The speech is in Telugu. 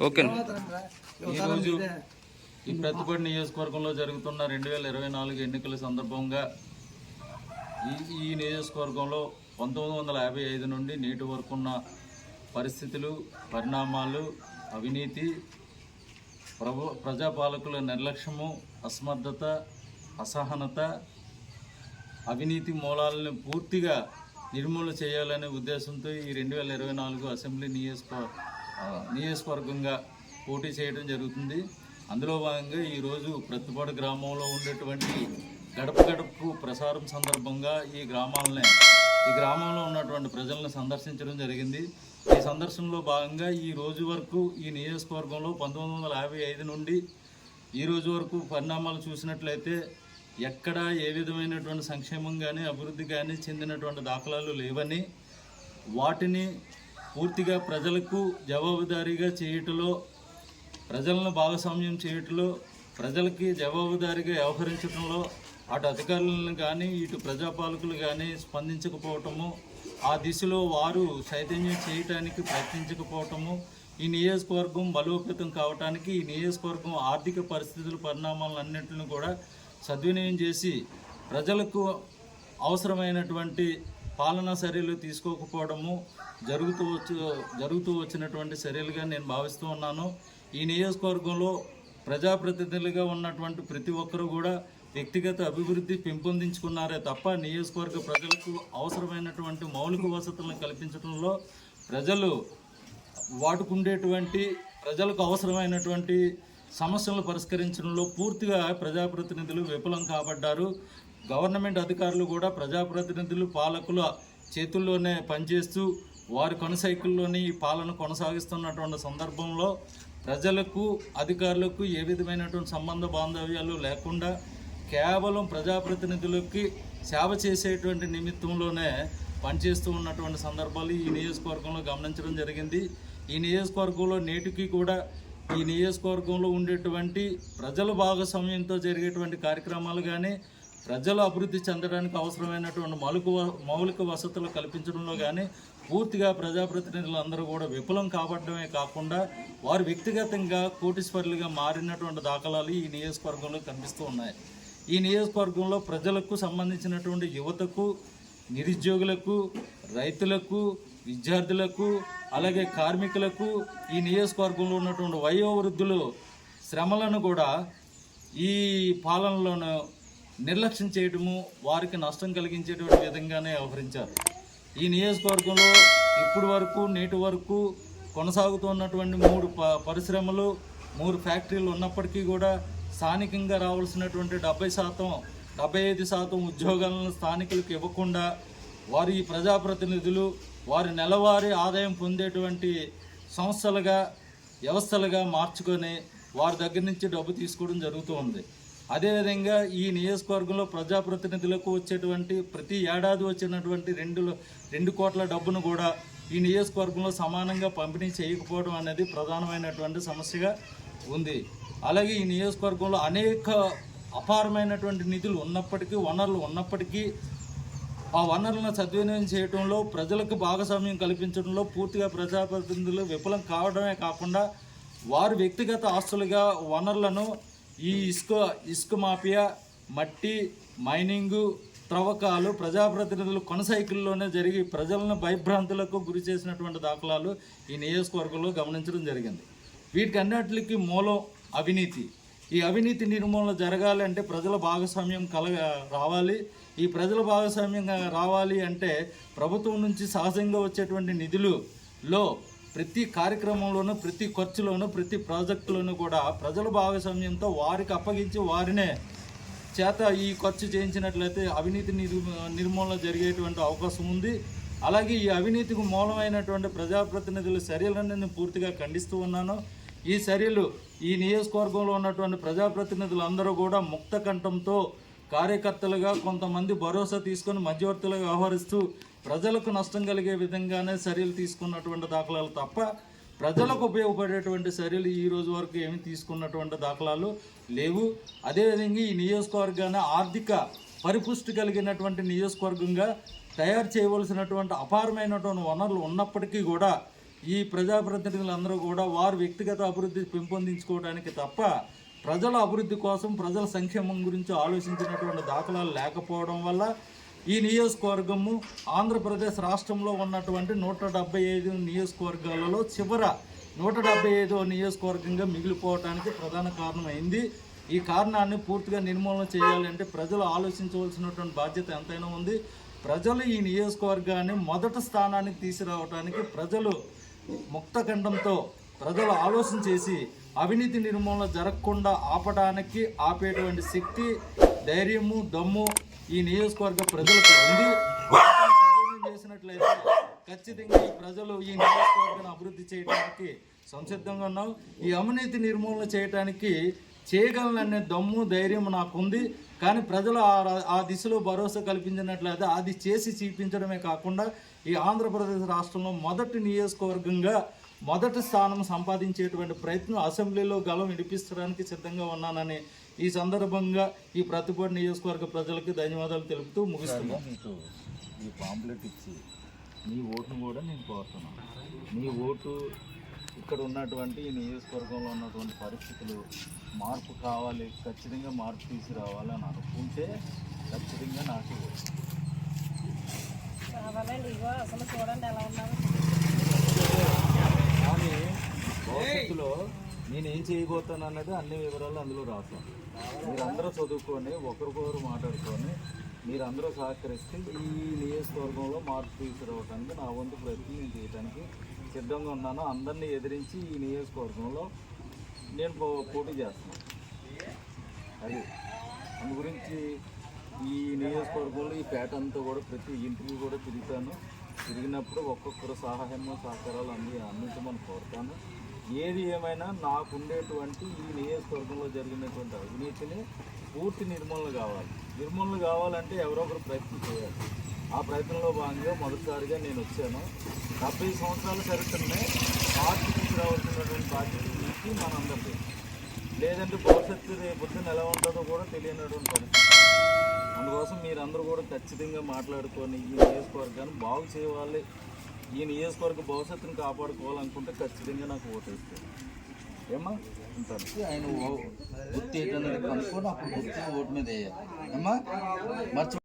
ఓకే. ఈరోజు ఈ ప్రతిపడి నియోజకవర్గంలో జరుగుతున్న రెండు వేల ఇరవై నాలుగు ఎన్నికల సందర్భంగా ఈ ఈ నియోజకవర్గంలో పంతొమ్మిది వందల యాభై ఐదు నుండి నేటి వరకు ఉన్న పరిస్థితులు పరిణామాలు అవినీతి ప్రభు ప్రజాపాలకుల నిర్లక్ష్యము అసమర్థత అసహనత అవినీతి మూలాలను పూర్తిగా నిర్మూలన చేయాలనే ఉద్దేశంతో ఈ రెండు వేల ఇరవై నాలుగు అసెంబ్లీ నియోజకవర్గ నియోజకవర్గంగా పోటీ చేయడం జరుగుతుంది. అందులో భాగంగా ఈరోజు ప్రతిపాడు గ్రామంలో ఉండేటువంటి గడప గడపకు ప్రసారం సందర్భంగా ఈ గ్రామాలని ఈ గ్రామంలో ఉన్నటువంటి ప్రజలను సందర్శించడం జరిగింది. ఈ సందర్శనలో భాగంగా ఈ రోజు వరకు ఈ నియోజకవర్గంలో పంతొమ్మిది వందల యాభై ఐదు నుండి ఈ రోజు వరకు పరిణామాలు చూసినట్లయితే ఎక్కడ ఏ విధమైనటువంటి సంక్షేమం కానీ అభివృద్ధి కానీ చెందినటువంటి దాఖలాలు లేవని వాటిని పూర్తిగా ప్రజలకు జవాబుదారీగా చేయటంలో ప్రజలను భాగస్వామ్యం చేయటంలో ప్రజలకి జవాబుదారీగా వ్యవహరించడంలో అటు అధికారులను కానీ ఇటు ప్రజాపాలకులు కానీ స్పందించకపోవటము ఆ దిశలో వారు చైతన్యం చేయటానికి ప్రయత్నించకపోవటము ఈ నియోజకవర్గం బలోపేతం కావటానికి ఈ నియోజకవర్గం ఆర్థిక పరిస్థితుల పరిణామాలన్నింటిని కూడా సద్వినియోగం చేసి ప్రజలకు అవసరమైనటువంటి పాలనా చర్యలు తీసుకోకపోవడము జరుగుతూ వచ్చు జరుగుతూ వచ్చినటువంటి చర్యలుగా నేను భావిస్తూ ఉన్నాను. ఈ నియోజకవర్గంలో ప్రజాప్రతినిధులుగా ఉన్నటువంటి ప్రతి ఒక్కరూ కూడా వ్యక్తిగత అభివృద్ధి పెంపొందించుకున్నారే తప్ప నియోజకవర్గ ప్రజలకు అవసరమైనటువంటి మౌలిక వసతులను కల్పించడంలో ప్రజలు వాటుకుండేటువంటి ప్రజలకు అవసరమైనటువంటి సమస్యలను పరిష్కరించడంలో పూర్తిగా ప్రజాప్రతినిధులు విఫలం కాబడ్డారు. గవర్నమెంట్ అధికారులు కూడా ప్రజాప్రతినిధులు పాలకుల చేతుల్లోనే పనిచేస్తూ వారి కొనసైకిల్లోని ఈ పాలన కొనసాగిస్తున్నటువంటి సందర్భంలో ప్రజలకు అధికారులకు ఏ విధమైనటువంటి సంబంధ బాంధవ్యాలు లేకుండా కేవలం ప్రజాప్రతినిధులకి సేవ చేసేటువంటి నిమిత్తంలోనే పనిచేస్తూ ఉన్నటువంటి సందర్భాలు ఈ నియోజకవర్గంలో గమనించడం జరిగింది. ఈ నియోజకవర్గంలో నేటికి కూడా ఈ నియోజకవర్గంలో ఉండేటువంటి ప్రజల భాగస్వామ్యంతో జరిగేటువంటి కార్యక్రమాలు కానీ ప్రజలు అభివృద్ధి చెందడానికి అవసరమైనటువంటి మౌలిక వ- మౌలిక వసతులు కల్పించడంలో కానీ పూర్తిగా ప్రజాప్రతినిధులు అందరూ కూడా విఫలం కావడమే కాకుండా వారు వ్యక్తిగతంగా కోటీశ్వరులుగా మారినటువంటి దాఖలాలు ఈ నియోజకవర్గంలో కనిపిస్తూ ఉన్నాయి. ఈ నియోజకవర్గంలో ప్రజలకు సంబంధించినటువంటి యువతకు నిరుద్యోగులకు రైతులకు విద్యార్థులకు అలాగే కార్మికులకు ఈ నియోజకవర్గంలో ఉన్నటువంటి వయోవృద్ధులు శ్రమలను కూడా ఈ పాలనలోనూ నిర్లక్ష్యం చేయడము వారికి నష్టం కలిగించేటువంటి విధంగానే వ్యవహరించారు. ఈ నియోజకవర్గంలో ఇప్పటి వరకు నేటి వరకు కొనసాగుతున్నటువంటి మూడు ప పరిశ్రమలు మూడు ఫ్యాక్టరీలు ఉన్నప్పటికీ కూడా స్థానికంగా రావాల్సినటువంటి డెబ్బై శాతం డెబ్బై ఐదు శాతం ఉద్యోగాలను స్థానికులకు ఇవ్వకుండా వారి ఈ ప్రజాప్రతినిధులు వారి నెలవారీ ఆదాయం పొందేటువంటి సంస్థలుగా వ్యవస్థలుగా మార్చుకొని వారి దగ్గర నుంచి డబ్బు తీసుకోవడం జరుగుతూ ఉంది. అదేవిధంగా ఈ నియోజకవర్గంలో ప్రజాప్రతినిధులకు వచ్చేటువంటి ప్రతి ఏడాది వచ్చినటువంటి రెండు రెండు కోట్ల డబ్బును కూడా ఈ నియోజకవర్గంలో సమానంగా పంపిణీ చేయకపోవడం అనేది ప్రధానమైనటువంటి సమస్యగా ఉంది. అలాగే ఈ నియోజకవర్గంలో అనేక అపారమైనటువంటి నిధులు ఉన్నప్పటికీ వనరులు ఉన్నప్పటికీ ఆ వనరులను సద్వినియోగం చేయడంలో ప్రజలకు భాగస్వామ్యం కల్పించడంలో పూర్తిగా ప్రజాప్రతినిధులు విఫలం కావడమే కాకుండా వారు వ్యక్తిగత ఆస్తులుగా వనరులను ఈ ఇసుక ఇసుక మాఫియా మట్టి మైనింగు త్రవ్వకాలు ప్రజాప్రతినిధులు కొనసైకిల్లోనే జరిగి ప్రజలను భయభ్రాంతులకు గురి చేసినటువంటి దాఖలాలు ఈ నియోజకవర్గంలో గమనించడం జరిగింది. వీటికి అన్నిటికీ మూలం అవినీతి. ఈ అవినీతి నిర్మూలన జరగాలి అంటే ప్రజల భాగస్వామ్యం కలగ రావాలి. ఈ ప్రజల భాగస్వామ్యం రావాలి అంటే ప్రభుత్వం నుంచి సహజంగా వచ్చేటువంటి నిధులులో ప్రతి కార్యక్రమంలోనూ ప్రతి ఖర్చులోనూ ప్రతి ప్రాజెక్టులోనూ కూడా ప్రజల భాగస్వామ్యంతో వారికి అప్పగించి వారినే చేత ఈ ఖర్చు చేయించినట్లయితే అవినీతి నిర్మూలన జరిగేటువంటి అవకాశం ఉంది. అలాగే ఈ అవినీతికి మూలమైనటువంటి ప్రజాప్రతినిధుల చర్యలను నేను పూర్తిగా ఖండిస్తూ ఉన్నాను. ఈ చర్యలు ఈ నియోజకవర్గంలో ఉన్నటువంటి ప్రజాప్రతినిధులందరూ కూడా ముక్త కంఠంతో కార్యకర్తలుగా కొంతమంది భరోసా తీసుకొని మధ్యవర్తులుగా వ్యవహరిస్తూ ప్రజలకు నష్టం కలిగే విధంగానే చర్యలు తీసుకున్నటువంటి దాఖలాలు తప్ప ప్రజలకు ఉపయోగపడేటువంటి చర్యలు ఈ రోజు వరకు ఏమి తీసుకున్నటువంటి దాఖలాలు లేవు. అదేవిధంగా ఈ నియోజకవర్గాన్ని ఆర్థిక పరిపుష్టి కలిగినటువంటి నియోజకవర్గంగా తయారు చేయవలసినటువంటి అపారమైనటువంటి వనరులు ఉన్నప్పటికీ కూడా ఈ ప్రజాప్రతినిధులందరూ కూడా వారు వ్యక్తిగత అభివృద్ధి పెంపొందించుకోవడానికి తప్ప ప్రజల అభివృద్ధి కోసం ప్రజల సంక్షేమం గురించి ఆలోచించినటువంటి దాఖలాలు లేకపోవడం వల్ల ఈ నియోజకవర్గము ఆంధ్రప్రదేశ్ రాష్ట్రంలో ఉన్నటువంటి నూట డెబ్బై ఐదు నియోజకవర్గాలలో చివర నూట డెబ్బై ఐదో నియోజకవర్గంగా మిగిలిపోవటానికి ప్రధాన కారణమైంది. ఈ కారణాన్ని పూర్తిగా నిర్మూలన చేయాలంటే ప్రజలు ఆలోచించవలసినటువంటి బాధ్యత ఎంతైనా ఉంది. ప్రజలు ఈ నియోజకవర్గాన్ని మొదటి స్థానానికి తీసుకురావడానికి ప్రజలు ముక్తఖండంతో ప్రజలు ఆలోచన చేసి అవినీతి నిర్మూలన జరగకుండా ఆపడానికి ఆపేటువంటి శక్తి ధైర్యము దమ్ము ఈ నియోజకవర్గ ప్రజలకు అంది. చేసినట్లయితే ఖచ్చితంగా ఈ ప్రజలు ఈ నియోజకవర్గాన్ని అభివృద్ధి చేయడానికి సంసిద్ధంగా ఉన్నాం. ఈ అవినీతి నిర్మూలన చేయడానికి చేయగలననే దమ్ము ధైర్యం నాకుంది. కానీ ప్రజలు ఆ ఆ దిశలో భరోసా కల్పించినట్లయితే అది చేసి చూపించడమే కాకుండా ఈ ఆంధ్రప్రదేశ్ రాష్ట్రంలో మొదటి నియోజకవర్గంగా మొదటి స్థానం సంపాదించేటువంటి ప్రయత్నం అసెంబ్లీలో గలం వినిపించడానికి సిద్ధంగా ఉన్నానని ఈ సందర్భంగా ఈ ప్రతిపాడు నియోజకవర్గ ప్రజలకు ధన్యవాదాలు తెలుపుతూ ముగిస్తున్నాను నీకు ఈ పాంప్లెట్ ఇచ్చి నీ ఓటును కూడా నేను కోరుతున్నాను. నీ ఓటు ఇక్కడ ఉన్నటువంటి ఈ నియోజకవర్గంలో ఉన్నటువంటి పరిస్థితులు మార్పు కావాలి ఖచ్చితంగా మార్పు తీసుకురావాలి అని అనుకుంటే ఖచ్చితంగా నాకు ఇవ్వు. కావాలండి ఇగో అసలు చూడండి ఎలా ఉన్నారో కానీ భవిష్యత్తులో నేను ఏం చేయబోతాను అన్నది అన్ని వివరాలు అందులో రాస్తాను మీరందరూ చదువుకొని ఒకరికొకరు మాట్లాడుకొని మీరందరూ సహకరిస్తే ఈ నియోజకవర్గంలో మార్పు తీసుకురావడానికి నా వంతు ప్రయత్నం నేను చేయడానికి సిద్ధంగా ఉన్నాను. అందరినీ ఎదిరించి ఈ నియోజకవర్గంలో నేను పో- పోటీ చేస్తున్నాను. అది. అందు గురించి ఈ నియోజకవర్గంలో ఈ పేట అంతా కూడా ప్రతి ఇంటికి కూడా తిరుగుతాను. తిరిగినప్పుడు ఒక్కొక్కరు సహాయము సహకారాలు అన్ని అందించమని కోరుతాను. ఏది ఏమైనా నాకు ఉండేటువంటి ఈ నియోజకవర్గంలో జరిగినటువంటి అవినీతిని పూర్తి నిర్మూలన కావాలి. నిర్మూలన కావాలంటే ఎవరో ఒకరు ప్రయత్నం చేయాలి. ఆ ప్రయత్నంలో భాగంగా మొదటిసారిగా నేను వచ్చాను. డెబ్బై సంవత్సరాల చరిత్రనే పార్టీ తీసుకురావాల్సినటువంటి బాధ్యత మీకు మనందరికీ లేదంటే భవిష్యత్తు రేపొద్దున ఎలా ఉంటుందో కూడా తెలియనటువంటి పరిస్థితి. అందుకోసం మీరందరూ కూడా ఖచ్చితంగా మాట్లాడుకొని ఈ నియోజకవర్గాన్ని బాగు చేయాలి ఈ నియోజకవర్గ భవిష్యత్తును కాపాడుకోవాలనుకుంటే ఖచ్చితంగా నాకు ఓటేస్తారు ఏమా ఉంటాను. ఆయన ఓ- గుర్తు ఏంటన్నది కనుక్కొని అప్పుడు గుర్తు ఓటు మీద వేయాలి. అమ్మా మర్చి